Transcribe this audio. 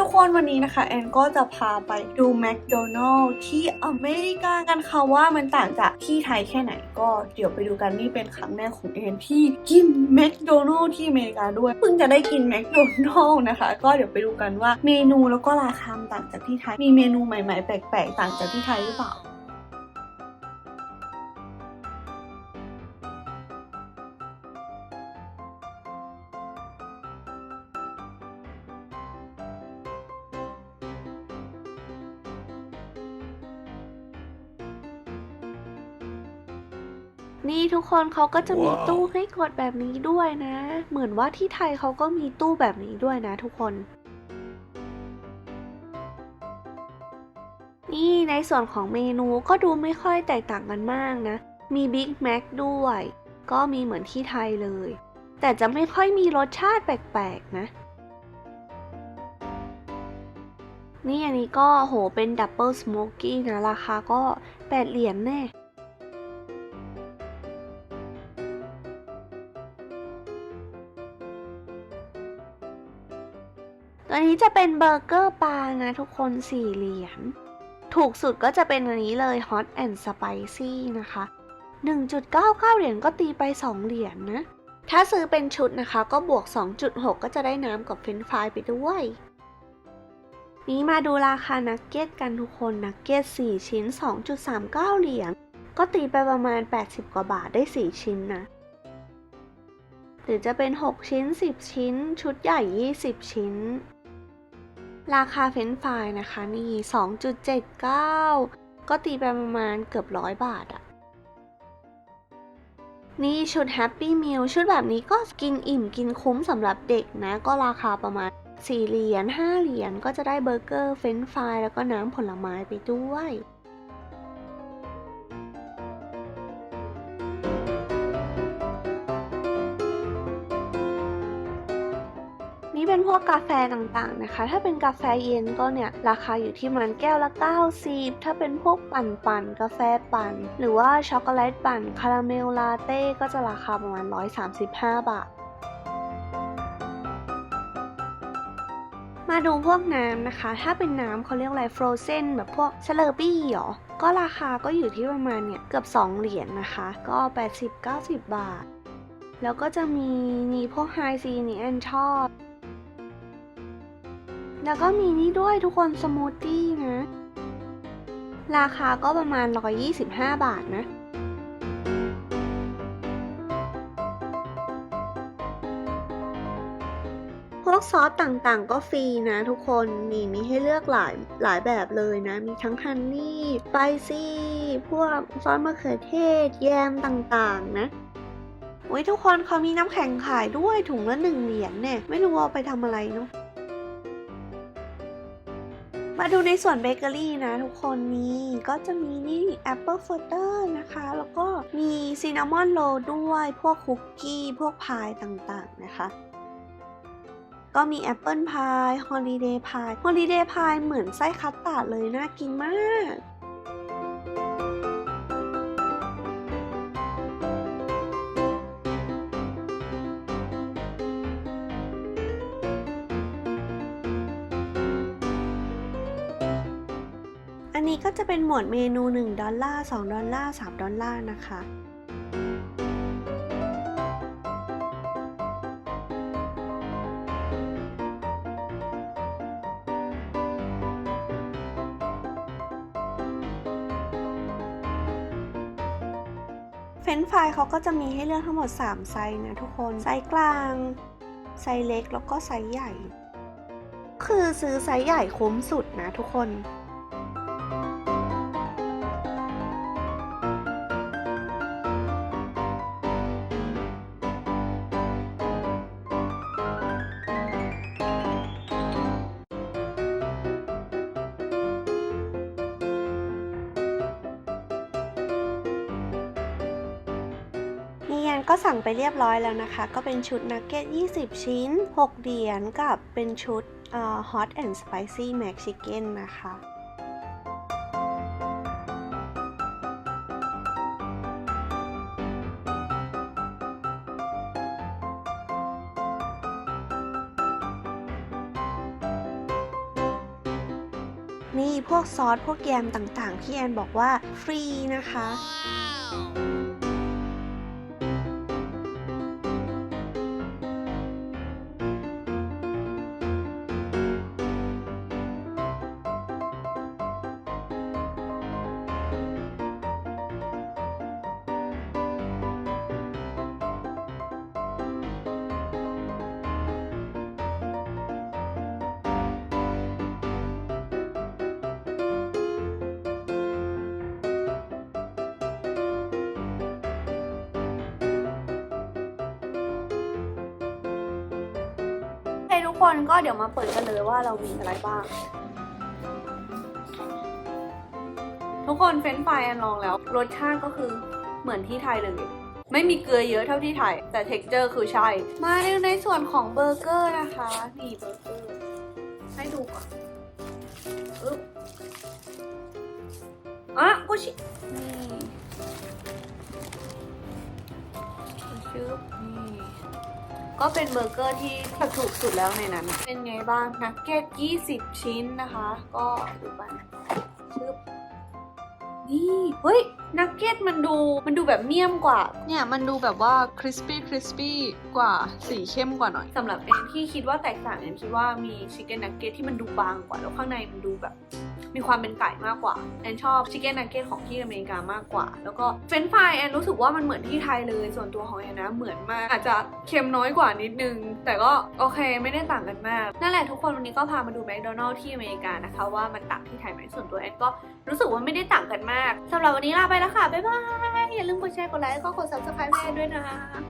ทุกคนวันนี้นะคะ แอนก็จะพาไปดูแมคโดนัลล์ที่อเมริกากันค่ะว่ามันต่างจากที่ไทยแค่ไหนก็เดี๋ยวไปดูกันนี่เป็นครั้งแรกของแอนที่กินแมคโดนัลล์ที่อเมริกาด้วยเพิ่งจะได้กินแมคโดนัลล์นะคะ ก็เดี๋ยวไปดูกันว่าเมนูแล้วก็ราคาต่างจากที่ไทยมีเมนูใหม่ๆ แปลกๆ ต่างจากที่ไทยหรือเปล่า นี่ทุกคนเขาก็จะมีว้าวตู้ให้กดแบบนี้ด้วยนะ เหมือนว่าที่ไทยเขาก็มีตู้แบบนี้ด้วยนะทุกคน นี่ในส่วนของเมนูก็ดูไม่ค่อยแตกต่างกันมากนะ มีบิ๊กแม็กด้วย ก็มีเหมือนที่ไทยเลย แต่จะไม่ค่อยมีรสชาติแปลกๆนะ นี่อันนี้ก็โหเป็นดับเบิลสโมกกี้นะ ราคาก็ 8 เหรียญแน่ ตัวนี้จะเป็นเบอร์เกอร์ปลานะทุกคน4เหรียญ ถูกสุดก็จะเป็นอันนี้เลย Hot and Spicy นะคะ 1.99 เหรียญก็ตีไป 2 เหรียญนะ ถ้าซื้อเป็นชุดนะคะก็บวก 2.6 ก็จะได้น้ำกับเฟรนฟรายไปด้วย นี้มาดูราคานักเก็ตกันทุกคนนักเก็ต4ชิ้น 2.39 เหรียญ ก็ตีไปประมาณ 80 กว่าบาทได้ 4 ชิ้นนะหรือจะเป็น 6 ชิ้น 10 ชิ้น ชุดใหญ่ 20 ชิ้น ราคาเฟรนฟรายนะคะ นี่ 2.79 ก็ตีไปประมาณเกือบร้อยบาทอะนี่ชุดแฮปปี้มิลชุดแบบนี้ก็กินอิ่มกินคุ้มสำหรับเด็กนะ ก็ราคาประมาณ 4 เหรียญ 5 เหรียญ ก็จะได้เบอร์เกอร์ เฟรนฟราย แล้วก็น้ำผลไม้ไปด้วย นี่เป็นพวกกาแฟต่างๆนะคะ ถ้าเป็นกาแฟเย็นก็เนี่ยราคาอยู่ที่ประมันแก้วละ 90 ถ้าเป็นพวกปั่นปั่นกาแฟปั่น หรือว่าช็อกโกแลตปั่นคาราเมลลาเต้ก็จะราคาประมาณ 135 บาทมาดูพวกน้ำนะคะ ถ้าเป็นน้ำเขาเรียกอะไรฟรอเซนแบบพวกเชลอร์บี้หรอ ก็ราคาก็อยู่ที่ประมาณเนี่ย เกือบ 2 เหรียญนนะคะ ก็ 80-90 บาท แล้วก็จะมีนีพวกไฮซีนี่แอนชอบ แล้วก็มีนี่ด้วยทุกคนสมูทตี้นะ ราคาก็ประมาณ 125 บาทนะ พวกซอสต่างๆ ก็ฟรีนะทุกคนนี่มีให้เลือกหลายหลายแบบเลยนะ มีทั้งฮันนี่ไปซี่ พวกซอสมะเขือเทศ แยมต่างๆ นะโอ้ยทุกคนเขามีน้ำแข็งขายด้วยถุงละหนึ่งเหรียญเนี่ย ไม่รู้เอาไปทำอะไรเนาะ มาดูในส่วนเบเกอรี่นะทุกคนนี่ก็จะมีนี่แอปเปิลฟอเตอร์นะคะ แล้วก็มีซินนามอนโรด้วย พวกคุกกี้ พวกพายต่างๆนะคะ ก็มีแอปเปิลพายฮอลิเดย์พายฮอลิเดย์พายเหมือนไส้คัสตาร์ดเลย น่ากินมาก ก็จะเป็นหมวดเมนู 1 ดอลลาร์ 2 ดอลลาร์ 3 ดอลลาร์นะคะเฟรนฟรายเขาก็จะมีให้เลือกทั้งหมด 3 ไซส์นะทุกคน ไซส์กลาง ไซส์เล็กแล้วก็ไซส์ใหญ่ คือซื้อไซส์ใหญ่คุ้มสุดนะทุกคน ก็สั่งไปเรียบร้อยแล้วนะคะ ก็เป็นชุดนักเก็ต 20 ชิ้น 6 เหรียญกับเป็นชุดเอ่อ hot and spicy mac chicken นะคะนี่พวกซอส พวกแยมต่างๆ พี่แอนบอกว่าฟรีนะคะโคทุกคนก็เดี๋ยวมาเปิดกันเลยว่าเรามีอะไรบ้าง ทุกคนเฟรนช์ฟรายแอนลองแล้ว รสชาติก็คือเหมือนที่ไทยเลย ไม่มีเกลือเยอะเท่าที่ไทย แต่เท็กเจอร์คือใช่ มาในในส่วนของเบอร์เกอร์นะคะ นี่เบอร์เกอร์ ให้ดูก่อนอึ๊บอะกุชินี่ชึบนี่ ก็เป็นเบอร์เกอร์ที่ถูกสุดแล้วในนั้น เป็นไงบ้างนักเก็ต20 ชิ้นนะคะ ก็ดูไปชึบนี่เฮ้ยนักเก็ตมันดูมันดูแบบเมี่ยมกว่า เนี่ยมันดูแบบว่าคริสปี้คริสปี้กว่าสีเข้มกว่าหน่อยสำหรับแอนที่คิดว่าแตกต่างแอนคิดว่ามีชิคเก้นนักเก็ตที่มันดูบางกว่าแล้วข้างในมันดูแบบ มีความเป็นไก่มากกว่าแอนชอบชิคเก้นนักเก็ตของที่อเมริกามากกว่า แล้วก็เฟรนช์ฟรายแอนรู้สึกว่ามันเหมือนที่ไทยเลยส่วนตัวของแอนนะเหมือนมาก อาจจะเค็มน้อยกว่านิดนึง แต่ก็โอเคไม่ได้ต่างกันมาก นั่นแหละทุกคนวันนี้ก็พามาดูแมคโดนัลล์ที่อเมริกานะคะว่ามันต่างที่ไทยไหมส่วนตัวแอนก็รู้สึกว่าไม่ได้ต่างกันมากสำหรับวันนี้ลาไปแล้วค่ะบ๊ายบายอย่าลืมกดแชร์กดไลค์แล้วก็กด subscribe ให้แอนด้วยนะ